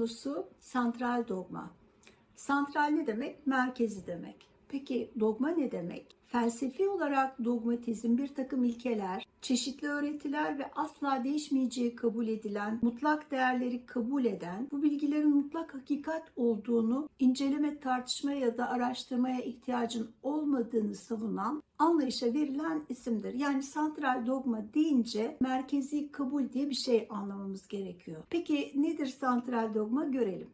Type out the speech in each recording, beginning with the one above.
konusu santral dogma. Santral ne demek? Merkezi demek. Peki dogma ne demek? Felsefi olarak dogmatizm bir takım ilkeler, çeşitli öğretiler ve asla değişmeyeceği kabul edilen, mutlak değerleri kabul eden, bu bilgilerin mutlak hakikat olduğunu inceleme, tartışma ya da araştırmaya ihtiyacın olmadığını savunan anlayışa verilen isimdir. Yani santral dogma deyince merkezi kabul diye bir şey anlamamız gerekiyor. Peki nedir santral dogma görelim.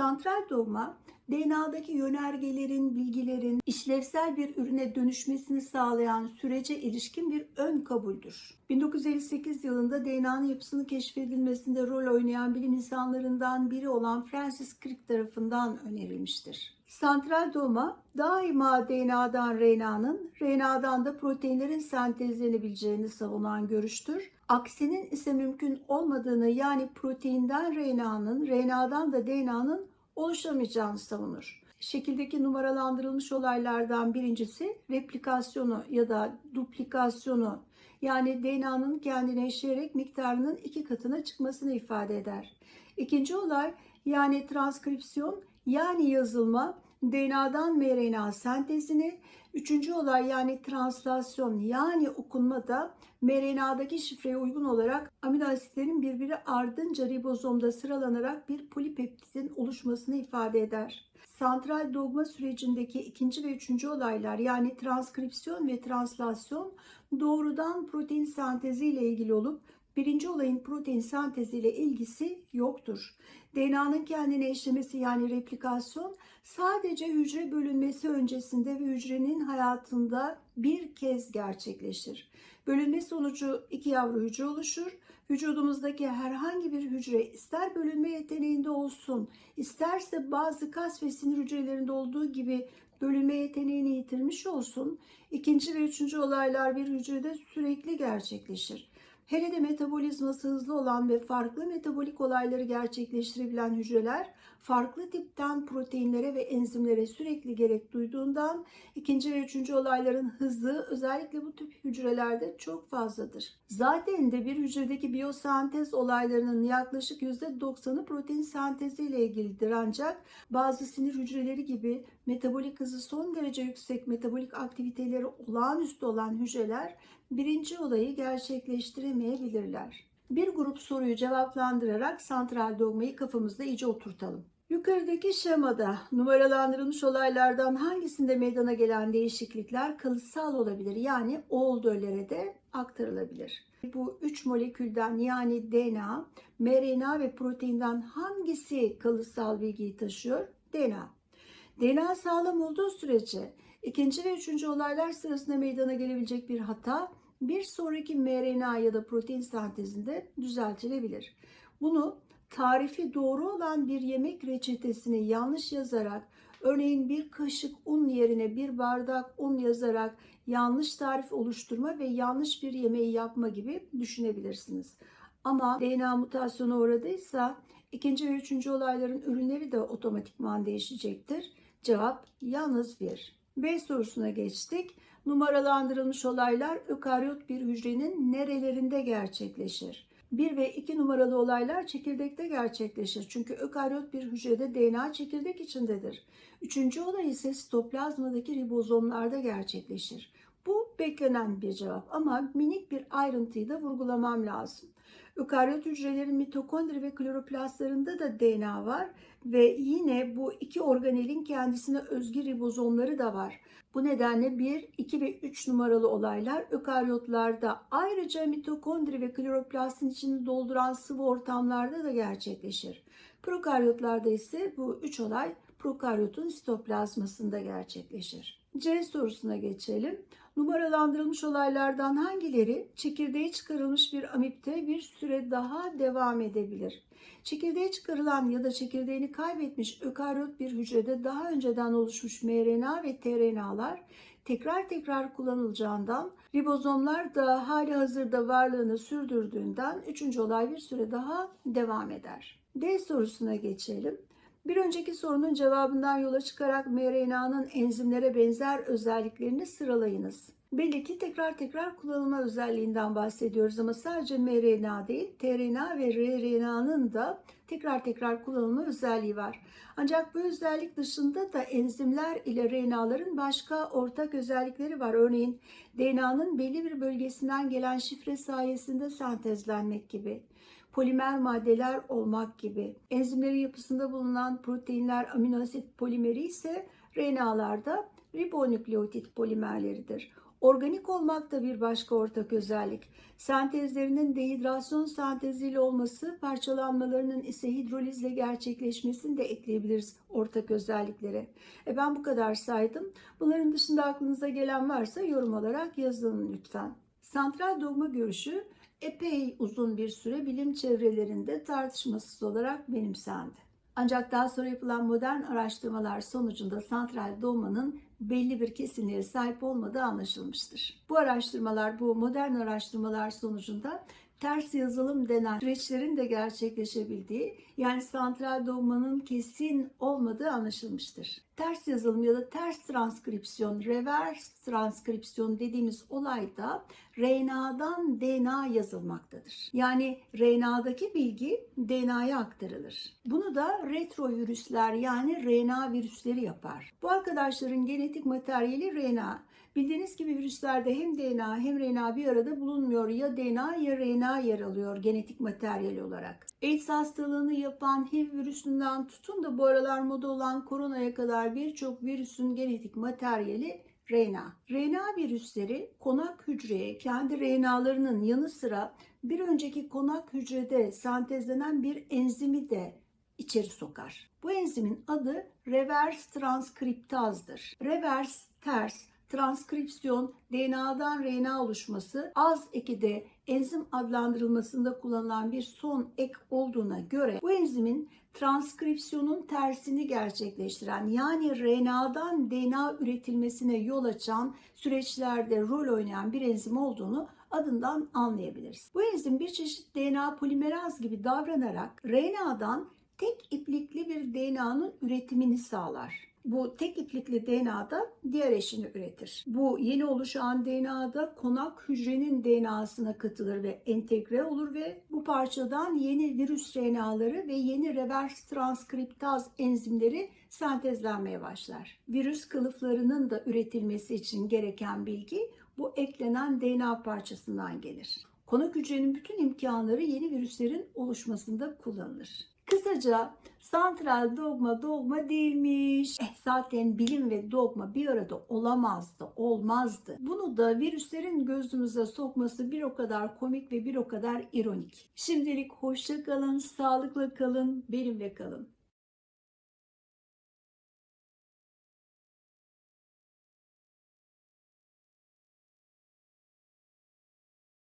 Santral dogma, DNA'daki yönergelerin, bilgilerin işlevsel bir ürüne dönüşmesini sağlayan sürece ilişkin bir ön kabuldür. 1958 yılında DNA'nın yapısının keşfedilmesinde rol oynayan bilim insanlarından biri olan Francis Crick tarafından önerilmiştir. Santral dogma daima DNA'dan RNA'nın, RNA'dan da proteinlerin sentezlenebileceğini savunan görüştür. Aksinin ise mümkün olmadığını yani proteinden RNA'nın, RNA'dan da DNA'nın oluşamayacağını savunur. Şekildeki numaralandırılmış olaylardan birincisi replikasyonu ya da duplikasyonu yani DNA'nın kendine işleyerek miktarının iki katına çıkmasını ifade eder. İkinci olay yani transkripsiyon yani yazılma DNA'dan mRNA sentezini, üçüncü olay yani translasyon yani okunma da mRNA'daki şifreye uygun olarak amino asitlerin birbiri ardınca ribozomda sıralanarak bir polipeptidin oluşmasını ifade eder. Santral dogma sürecindeki ikinci ve üçüncü olaylar yani transkripsiyon ve translasyon doğrudan protein sentezi ile ilgili olup birinci olayın protein senteziyle ilgisi yoktur. DNA'nın kendine işlemesi yani replikasyon sadece hücre bölünmesi öncesinde ve hücrenin hayatında bir kez gerçekleşir. Bölünme sonucu iki yavru hücre oluşur. Vücudumuzdaki herhangi bir hücre ister bölünme yeteneğinde olsun, isterse bazı kas ve sinir hücrelerinde olduğu gibi bölünme yeteneğini yitirmiş olsun, ikinci ve üçüncü olaylar bir hücrede sürekli gerçekleşir. Hele de metabolizması hızlı olan ve farklı metabolik olayları gerçekleştirebilen hücreler farklı tipten proteinlere ve enzimlere sürekli gerek duyduğundan ikinci ve üçüncü olayların hızı özellikle bu tip hücrelerde çok fazladır. Zaten de bir hücredeki biyosentez olaylarının yaklaşık %90'ı protein senteziyle ilgilidir ancak bazı sinir hücreleri gibi metabolik hızı son derece yüksek metabolik aktiviteleri olağanüstü olan hücreler birinci olayı gerçekleştiremeyebilirler. Bir grup soruyu cevaplandırarak santral dogmayı kafamızda iyice oturtalım. Yukarıdaki şemada numaralandırılmış olaylardan hangisinde meydana gelen değişiklikler kalıtsal olabilir yani oldölere de aktarılabilir. Bu üç molekülden yani DNA, mRNA ve proteinden hangisi kalıtsal bilgiyi taşıyor? DNA. DNA sağlam olduğu sürece ikinci ve üçüncü olaylar sırasında meydana gelebilecek bir hata bir sonraki mRNA ya da protein sentezinde düzeltilebilir. Bunu tarifi doğru olan bir yemek reçetesini yanlış yazarak, örneğin bir kaşık un yerine bir bardak un yazarak yanlış tarif oluşturma ve yanlış bir yemeği yapma gibi düşünebilirsiniz. Ama DNA mutasyona uğradıysa ikinci ve üçüncü olayların ürünleri de otomatikman değişecektir. Cevap yalnız bir. B sorusuna geçtik. Numaralandırılmış olaylar ökaryot bir hücrenin nerelerinde gerçekleşir? 1 ve 2 numaralı olaylar çekirdekte gerçekleşir. Çünkü ökaryot bir hücrede DNA çekirdek içindedir. Üçüncü olay ise sitoplazmadaki ribozomlarda gerçekleşir. Bu beklenen bir cevap ama minik bir ayrıntıyı da vurgulamam lazım. Ökaryot hücrelerin mitokondri ve kloroplastlarında da DNA var ve yine bu iki organelin kendisine özgü ribozomları da var. Bu nedenle 1, 2 ve 3 numaralı olaylar ökaryotlarda ayrıca mitokondri ve kloroplastin içini dolduran sıvı ortamlarda da gerçekleşir. Prokaryotlarda ise bu 3 olay prokaryotun sitoplazmasında gerçekleşir. C sorusuna geçelim. Numaralandırılmış olaylardan hangileri çekirdeği çıkarılmış bir amipte bir süre daha devam edebilir? Çekirdeği çıkarılan ya da çekirdeğini kaybetmiş ökaryot bir hücrede daha önceden oluşmuş mRNA ve tRNA'lar tekrar tekrar kullanılacağından ribozomlar da hali hazırda varlığını sürdürdüğünden üçüncü olay bir süre daha devam eder. D sorusuna geçelim. Bir önceki sorunun cevabından yola çıkarak mRNA'nın enzimlere benzer özelliklerini sıralayınız. Belli ki tekrar tekrar kullanılma özelliğinden bahsediyoruz ama sadece mRNA değil, tRNA ve rRNA'nın da tekrar tekrar kullanılma özelliği var. Ancak bu özellik dışında da enzimler ile RNA'ların başka ortak özellikleri var. Örneğin DNA'nın belli bir bölgesinden gelen şifre sayesinde sentezlenmek gibi polimer maddeler olmak gibi. Enzimlerin yapısında bulunan proteinler amino asit polimeri ise RNA'larda ribonükleotit polimerleridir. Organik olmak da bir başka ortak özellik. Sentezlerinin dehidrasyon senteziyle olması, parçalanmalarının ise hidrolizle gerçekleşmesini de ekleyebiliriz ortak özelliklere. E ben bu kadar saydım. Bunların dışında aklınıza gelen varsa yorum olarak yazın lütfen. Santral dogma görüşü epey uzun bir süre bilim çevrelerinde tartışmasız olarak benimsendi. Ancak daha sonra yapılan modern araştırmalar sonucunda santral dogmanın belli bir kesinliğe sahip olmadığı anlaşılmıştır. Bu araştırmalar, bu modern araştırmalar sonucunda ters yazılım denen süreçlerin de gerçekleşebildiği, yani santral dogmanın kesin olmadığı anlaşılmıştır. Ters yazılım ya da ters transkripsiyon, reverse transkripsiyon dediğimiz olayda RNA'dan DNA yazılmaktadır. Yani RNA'daki bilgi DNA'ya aktarılır. Bunu da retrovirüsler yani RNA virüsleri yapar. Bu arkadaşların genetik materyali RNA. Bildiğiniz gibi virüslerde hem DNA hem RNA bir arada bulunmuyor. Ya DNA ya RNA yer alıyor genetik materyal olarak. AIDS hastalığını yapan HIV virüsünden tutun da bu aralar moda olan koronaya kadar birçok virüsün genetik materyali RNA. RNA virüsleri konak hücreye kendi RNA'larının yanı sıra bir önceki konak hücrede sentezlenen bir enzimi de içeri sokar. Bu enzimin adı reverse transkriptazdır. Reverse ters, transkripsiyon, DNA'dan RNA oluşması az ekide enzim adlandırılmasında kullanılan bir son ek olduğuna göre bu enzimin transkripsiyonun tersini gerçekleştiren yani RNA'dan DNA üretilmesine yol açan süreçlerde rol oynayan bir enzim olduğunu adından anlayabiliriz. Bu enzim bir çeşit DNA polimeraz gibi davranarak RNA'dan tek iplikli bir DNA'nın üretimini sağlar. Bu tek iplikli DNA'da diğer eşini üretir. Bu yeni oluşan DNA'da konak hücrenin DNA'sına katılır ve entegre olur ve bu parçadan yeni virüs RNA'ları ve yeni reverse transkriptaz enzimleri sentezlenmeye başlar. Virüs kılıflarının da üretilmesi için gereken bilgi bu eklenen DNA parçasından gelir. Konak hücrenin bütün imkanları yeni virüslerin oluşmasında kullanılır. Kısaca santral dogma dogma değilmiş. Eh, zaten bilim ve dogma bir arada olamazdı, olmazdı. Bunu da virüslerin gözümüze sokması bir o kadar komik ve bir o kadar ironik. Şimdilik hoşça kalın, sağlıkla kalın, benimle kalın.